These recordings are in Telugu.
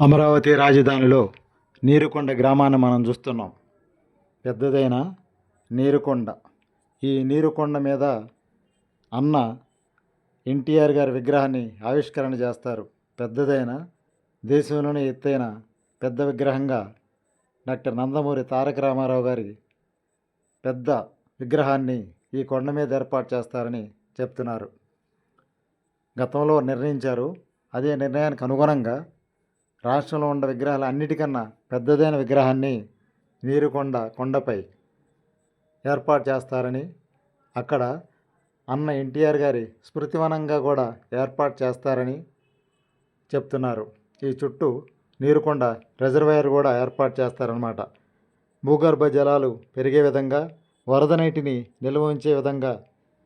అమరావతి రాజధానిలో నీరుకొండ గ్రామాన్ని మనం చూస్తున్నాం. పెద్దదైన నీరుకొండ. ఈ నీరుకొండ మీద అన్న ఎన్టీఆర్ గారి విగ్రహాన్ని ఆవిష్కరణ చేస్తారు. పెద్దదైన దేశంలోనే ఎత్తైన పెద్ద విగ్రహంగా డాక్టర్ నందమూరి తారక రామారావు గారి పెద్ద విగ్రహాన్ని ఈ కొండ మీద ఏర్పాటు చేస్తారని చెప్తున్నారు. గతంలో నిర్ణయించారు. అదే నిర్ణయానికి అనుగుణంగా రాష్ట్రంలో ఉన్న విగ్రహాలు అన్నిటికన్నా పెద్దదైన విగ్రహాన్ని నీరుకొండ కొండపై ఏర్పాటు చేస్తారని అక్కడ అన్న ఎన్టీఆర్ గారి స్మృతివనంగా కూడా ఏర్పాటు చేస్తారని చెప్తున్నారు. ఈ చుట్టూ నీరుకొండ రిజర్వాయర్ కూడా ఏర్పాటు చేస్తారనమాట భూగర్భ జలాలు పెరిగే విధంగా వరద నీటిని నిల్వ ఉంచే విధంగా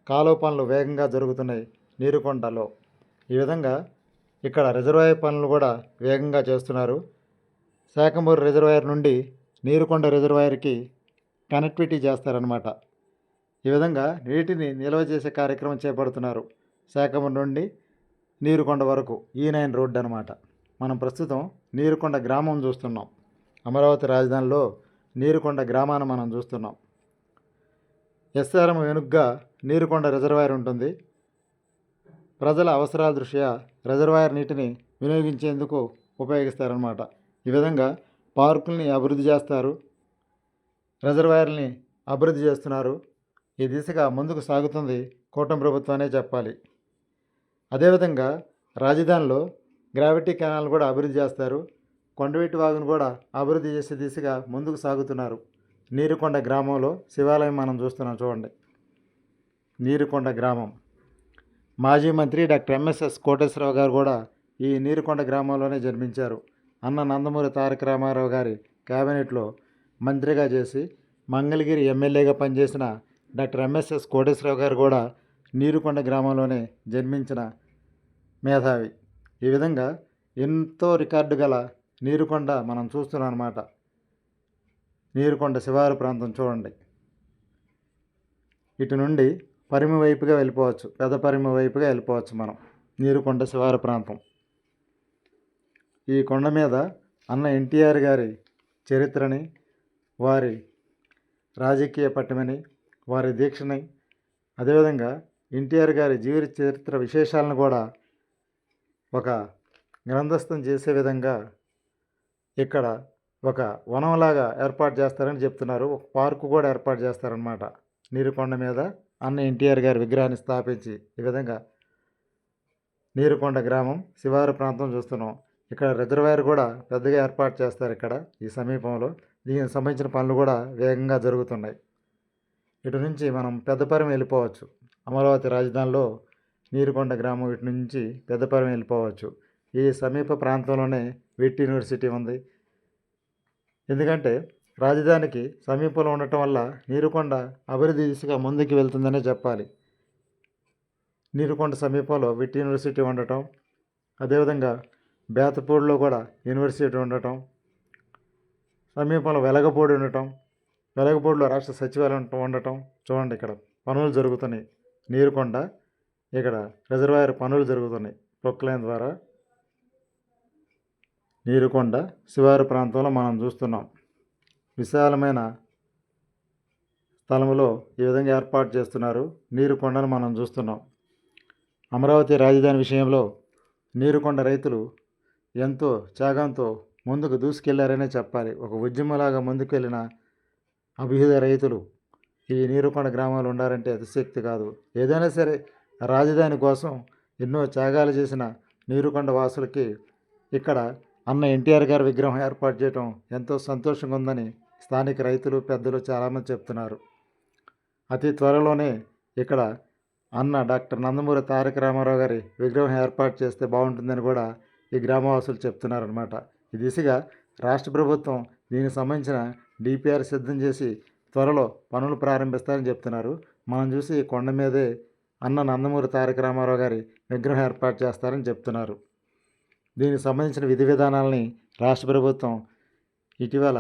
కాలువ పనులు వేగంగా జరుగుతున్నాయి నీరుకొండలో. ఈ విధంగా ఇక్కడ రిజర్వాయర్ పనులు కూడా వేగంగా చేస్తున్నారు. శాఖమూరు రిజర్వాయర్ నుండి నీరుకొండ రిజర్వాయర్కి కనెక్టివిటీ చేస్తారనమాట ఈ విధంగా నీటిని నిల్వ చేసే కార్యక్రమం చేపడుతున్నారు శాఖమూరు నుండి నీరుకొండ వరకు ఈ నైన్ రోడ్డు అనమాట మనం ప్రస్తుతం నీరుకొండ గ్రామం చూస్తున్నాం. అమరావతి రాజధానిలో నీరుకొండ గ్రామాన్ని మనం చూస్తున్నాం. ఎస్ఆర్ఎం వెనుగ్గా నీరుకొండ రిజర్వాయర్ ఉంటుంది. ప్రజల అవసరాల దృష్ట్యా రిజర్వాయర్ నీటిని వినియోగించేందుకు ఉపయోగిస్తారన్నమాట. ఈ విధంగా పార్కుల్ని అభివృద్ధి చేస్తారు రిజర్వాయర్ని అభివృద్ధి చేస్తున్నారు. ఈ దిశగా ముందుకు సాగుతుంది కూటమి ప్రభుత్వమే చెప్పాలి. అదేవిధంగా రాజధానిలో గ్రావిటీ కెనాల్ కూడా అభివృద్ధి చేస్తారు. కొండవీటి వాగును కూడా అభివృద్ధి చేసే దిశగా ముందుకు సాగుతున్నారు. నీరుకొండ గ్రామంలో శివాలయం మనం చూస్తున్నాం చూడండి. నీరుకొండ గ్రామం. మాజీ మంత్రి డాక్టర్ ఎంఎస్ఎస్ కోటేశ్వరరావు గారు కూడా ఈ నీరుకొండ గ్రామంలోనే జన్మించారు. అన్న నందమూరి తారక రామారావు గారి కేబినెట్లో మంత్రిగా చేసి మంగళగిరి ఎమ్మెల్యేగా పనిచేసిన డాక్టర్ ఎంఎస్ఎస్ కోటేశ్వరరావు గారు కూడా నీరుకొండ గ్రామంలోనే జన్మించిన మేధావి. ఈ విధంగా ఎంతో రికార్డు గల నీరుకొండ మనం చూస్తున్నాం అన్నమాట. నీరుకొండ శివారు ప్రాంతం చూడండి. ఇటు నుండి పరిమి వైపుగా వెళ్ళిపోవచ్చు. పెద్ద పరిమి వైపుగా వెళ్ళిపోవచ్చు మనం. నీరుకొండ శివార ప్రాంతం. ఈ కొండ మీద అన్న ఎన్టీఆర్ గారి చరిత్రని వారి రాజకీయ పట్టమని వారి దీక్షని అదేవిధంగా ఎన్టీఆర్ గారి జీవిత చరిత్ర విశేషాలను కూడా ఒక గ్రంథస్థం చేసే విధంగా ఇక్కడ ఒక వనంలాగా ఏర్పాటు చేస్తారని చెప్తున్నారు. ఒక పార్కు కూడా ఏర్పాటు చేస్తారనమాట నీరుకొండ మీద అన్న ఎన్టీఆర్ గారి విగ్రహాన్ని స్థాపించి ఈ విధంగా నీరుకొండ గ్రామం శివారు ప్రాంతం చూస్తున్నాం. ఇక్కడ రిజర్వాయర్ కూడా పెద్దగా ఏర్పాటు చేస్తారు ఇక్కడ ఈ సమీపంలో. దీనికి సంబంధించిన పనులు కూడా వేగంగా జరుగుతున్నాయి. ఇటు నుంచి మనం పెద్దపరం వెళ్ళిపోవచ్చు. అమరావతి రాజధానిలో నీరుకొండ గ్రామం ఇటు నుంచి పెద్దపరం వెళ్ళిపోవచ్చు. ఈ సమీప ప్రాంతంలోనే విట్ యూనివర్సిటీ ఉంది. ఎందుకంటే రాజధానికి సమీపంలో ఉండటం వల్ల నీరుకొండ అభివృద్ధి దిశగా ముందుకు వెళ్తుందనే చెప్పాలి. నీరుకొండ సమీపంలో విట్ యూనివర్సిటీ ఉండటం అదేవిధంగా బేతపూడిలో కూడా యూనివర్సిటీ ఉండటం సమీపంలో వెలగపూడి ఉండటం వెలగపూడిలో రాష్ట్ర సచివాలయం ఉండటం చూడండి ఇక్కడ పనులు జరుగుతున్నాయి. నీరుకొండ ఇక్కడ రిజర్వాయర్ పనులు జరుగుతున్నాయి. ప్రొక్లైన్ ద్వారా నీరుకొండ శివారు ప్రాంతంలో మనం చూస్తున్నాం. విశాలమైన స్థలంలో ఈ విధంగా ఏర్పాటు చేస్తున్నారు? నీరుకొండను మనం చూస్తున్నాం. అమరావతి రాజధాని విషయంలో నీరుకొండ రైతులు ఎంతో త్యాగంతో ముందుకు దూసుకెళ్ళారనే చెప్పాలి. ఒక ఉద్యమంలాగా ముందుకెళ్ళిన అభ్యుద రైతులు ఈ నీరుకొండ గ్రామంలో ఉండారంటే అతిశక్తి కాదు. ఏదైనా సరే రాజధాని కోసం ఎన్నో త్యాగాలు చేసిన నీరుకొండ వాసులకి ఇక్కడ అన్న ఎన్టీఆర్ గారి విగ్రహం ఏర్పాటు చేయడం ఎంతో సంతోషంగా ఉందని స్థానిక రైతులు పెద్దలు చాలామంది చెప్తున్నారు. అతి త్వరలోనే ఇక్కడ అన్న డాక్టర్ నందమూరి తారక రామారావు గారి విగ్రహం ఏర్పాటు చేస్తే బాగుంటుందని కూడా ఈ గ్రామవాసులు చెప్తున్నారనమాట ఈ దిశగా రాష్ట్ర ప్రభుత్వం దీనికి సంబంధించిన డిపిఆర్ సిద్ధం చేసి త్వరలో పనులు ప్రారంభిస్తారని చెప్తున్నారు. మనం చూసి ఈ కొండ మీదే అన్న నందమూరి తారక రామారావు గారి విగ్రహం ఏర్పాటు చేస్తారని చెప్తున్నారు. దీనికి సంబంధించిన విధి విధానాలని రాష్ట్ర ప్రభుత్వం ఇటీవల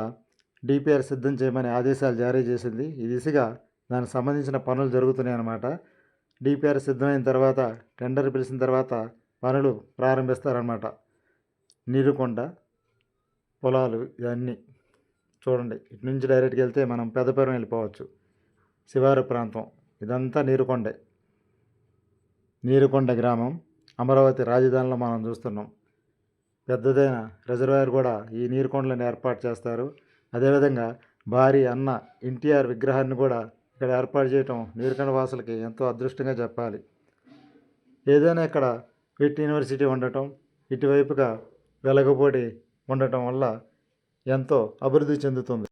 డిపిఆర్ సిద్ధం చేయమని ఆదేశాలు జారీ చేసింది. ఈ దిశగా దానికి సంబంధించిన పనులు జరుగుతున్నాయి అన్నమాట. డిపిఆర్ సిద్ధమైన తర్వాత టెండర్ పిలిచిన తర్వాత పనులు ప్రారంభిస్తారన్నమాట. నీరుకొండ పొలాలు ఇవన్నీ చూడండి. ఇటు నుంచి డైరెక్ట్గా వెళ్తే మనం పెద్దపురం వెళ్ళిపోవచ్చు. శివారు ప్రాంతం. ఇదంతా నీరుకొండే. నీరుకొండ గ్రామం. అమరావతి రాజధానిలో మనం చూస్తున్నాం. పెద్దదైన రిజర్వాయర్ కూడా ఈ నీరుకొండలను ఏర్పాటు చేస్తారు. అదేవిధంగా భారీ అన్న ఎన్టీఆర్ విగ్రహాన్ని కూడా ఇక్కడ ఏర్పాటు చేయటం నీరుకొండ వాసులకి ఎంతో అదృష్టంగా చెప్పాలి. ఏదైనా ఇక్కడ విట్ యూనివర్సిటీ ఉండటం ఇటువైపుగా వెలగపూడి ఉండటం వల్ల ఎంతో అభివృద్ధి చెందుతుంది.